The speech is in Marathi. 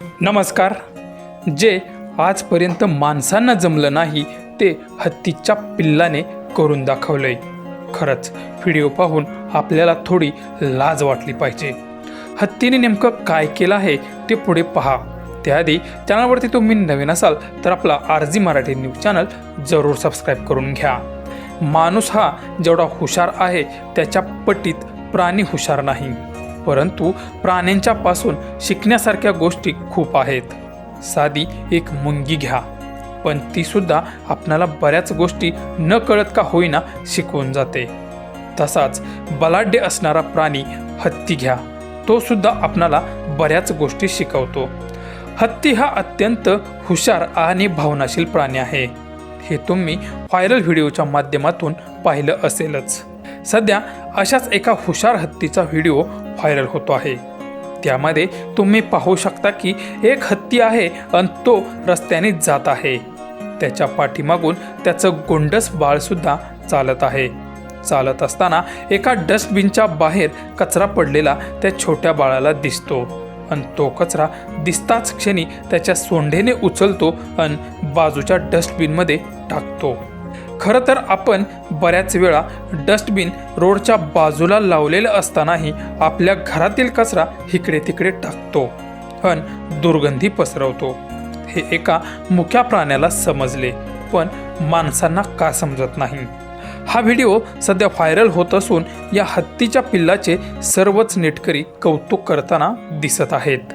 नमस्कार. जे आजपर्यंत माणसांना जमलं नाही ते हत्तीच्या पिल्लाने करून दाखवलंय. खरंच व्हिडिओ पाहून आपल्याला थोडी लाज वाटली पाहिजे. हत्तीने नेमकं काय केलं आहे ते पुढे पहा. त्याआधी चॅनलवरती तुम्ही नवीन असाल तर आपला आरजी मराठी न्यूज चॅनल जरूर सबस्क्राईब करून घ्या. माणूस हा जेवढा हुशार आहे त्याच्या पटीत प्राणी हुशार नाही. परंतु प्राण्यांच्या पासून शिकण्यासारख्या गोष्टी खूप आहेत. साधी एक मुंगी घ्या पण ती सुद्धा आपणाला बऱ्याच गोष्टी न कळत का होईना शिकवून जाते. तसाच बलाढ्य असणारा प्राणी हत्ती घ्या तो सुद्धा आपणाला बऱ्याच गोष्टी शिकवतो. हत्ती हा अत्यंत हुशार आणि भावनाशील प्राणी आहे. हे तुम्ही व्हायरल व्हिडिओच्या माध्यमातून पाहिलं असेलच. सध्या अशाच एका हुशार हत्तीचा व्हिडिओ व्हायरल होतो आहे. त्यामध्ये तुम्ही पाहू शकता की एक हत्ती आहे आणि तो रस्त्याने जात आहे. त्याच्या पाठीमागून त्याचं गोंडस बाळसुद्धा चालत आहे. चालत असताना एका डस्टबिनच्या बाहेर कचरा पडलेला त्या छोट्या बाळाला दिसतो. आणि तो कचरा दिसताच क्षणी त्याच्या सोंढेने उचलतो आणि बाजूच्या डस्टबिनमध्ये टाकतो. खरं तर आपण बऱ्याच वेळा डस्टबिन रोडच्या बाजूला लावलेलं असतानाही आपल्या घरातील कचरा इकडे तिकडे टाकतो पण दुर्गंधी पसरवतो. हे एका मुख्या प्राण्याला समजले पण माणसांना का समजत नाही? हा व्हिडिओ सध्या व्हायरल होत असून या हत्तीच्या पिल्लाचे सर्वच नेटकरी कौतुक करताना दिसत आहेत.